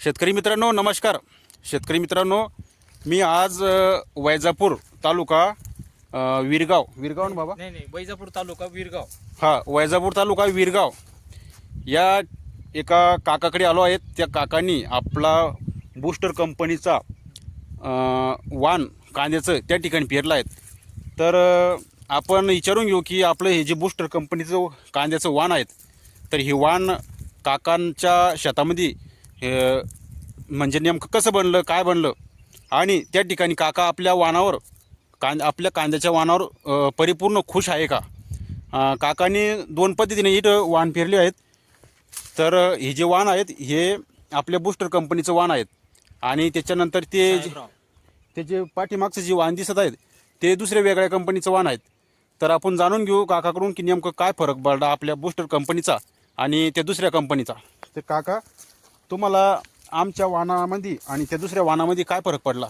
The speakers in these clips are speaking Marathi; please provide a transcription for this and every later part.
शेतकरी मित्रांनो नमस्कार. शेतकरी मित्रांनो मी आज वैजापूर तालुका विरगाव. विरगाव ना बाबा? नाही नाही वैजापूर तालुका विरगाव. हा वैजापूर तालुका विरगाव. या एका काकाकडे आलो आहेत. त्या काकांनी आपला बूस्टर कंपनीचा वाण कांद्याचं त्या ठिकाणी पेरलं आहेत तर आपण विचारून घेऊ की आपलं हे जे बूस्टर कंपनीचं कांद्याचं वाण आहेत तर हे वाण काकांच्या शेतामध्ये हे म्हणजे नेमकं कसं बनलं काय बनलं? आणि त्या ठिकाणी काका आपल्या वाणावर कांद आपल्या कांद्याच्या वाणावर अ, परिपूर्ण खुश आहे का? काकांनी दोन पद्धतीने इथं वाण पेरले आहेत. तर हे जे वाण आहेत हे आपल्या बूस्टर कंपनीचं वाण आहेत. आणि त्याच्यानंतर ते. ते जे पाठीमागचं जे वाण दिसत आहेत ते दुसऱ्या वेगळ्या कंपनीचं वाण आहेत. तर आपण जाणून घेऊ काकाकडून की नेमकं काय फरक पडला आपल्या बूस्टर कंपनीचा आणि त्या दुसऱ्या कंपनीचा तर काका तुम्हाला आमच्या वाणामध्ये आणि त्या दुसऱ्या वाणामध्ये काय फरक पडला?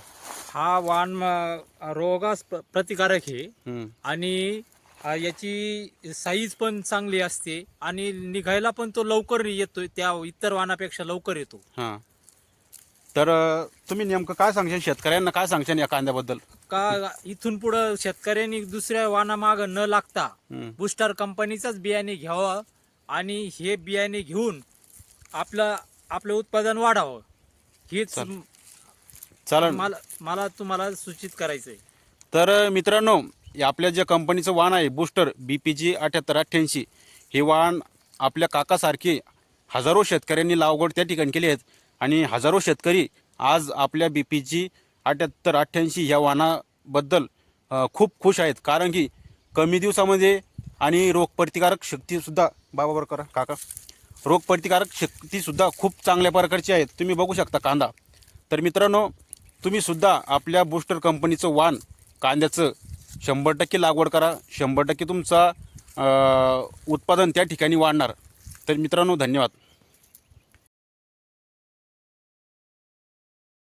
हा वाण म- रोगास प्र- प्रतिकारक आहे. हम्म. आणि अ, याची साईज पण चांगली असते आणि निघायला पण तो लवकर येतो त्या इतर वाणापेक्षा लवकर येतो. हां. तर अ, तुम्ही नेमकं काय सांगशाल शेतकऱ्यांना? काय सांगशाल या कांद्याबद्दल? का इथून पुढं शेतकऱ्यांनी दुसऱ्या वाणामाग न लागता हम्म. बुस्टर कंपनीचाच बियाणे घ्यावं आणि हे बियाणे घेऊन आपलं आपलं उत्पादन वाढावं. हेच चालेल. चालेल. मला मला तुम्हाला सूचित करायचंय. तर मित्रांनो हे आपल्या ज्या कंपनीचं वाण आहे बूस्टर बी पी जी अठ्याहत्तर अठ्ठ्याऐंशी हे वाण आपल्या काकासारखे हजारो शेतकऱ्यांनी लागवड त्या ठिकाणी केली आहेत. आणि हजारो शेतकरी आज आपल्या बी पी जी अठ्याहत्तर अठ्ठ्याऐंशी ह्या वाणाबद्दल अ, खूप खुश आहेत. कारण की कमी दिवसामध्ये आणि रोगप्रतिकारक शक्तीसुद्धा बाबाबर करा. काका. रोगप्रतिकारक शक्तीसुद्धा खूप चांगल्या प्रकारची आहेत. तुम्ही बघू शकता कांदा. तर मित्रांनो तुम्हीसुद्धा आपल्या बूस्टर कंपनीचं वाण कांद्याचं शंभर टक्के लागवड करा. शंभर टक्के तुमचा उत्पादन त्या ठिकाणी वाढणार. तर मित्रांनो धन्यवाद.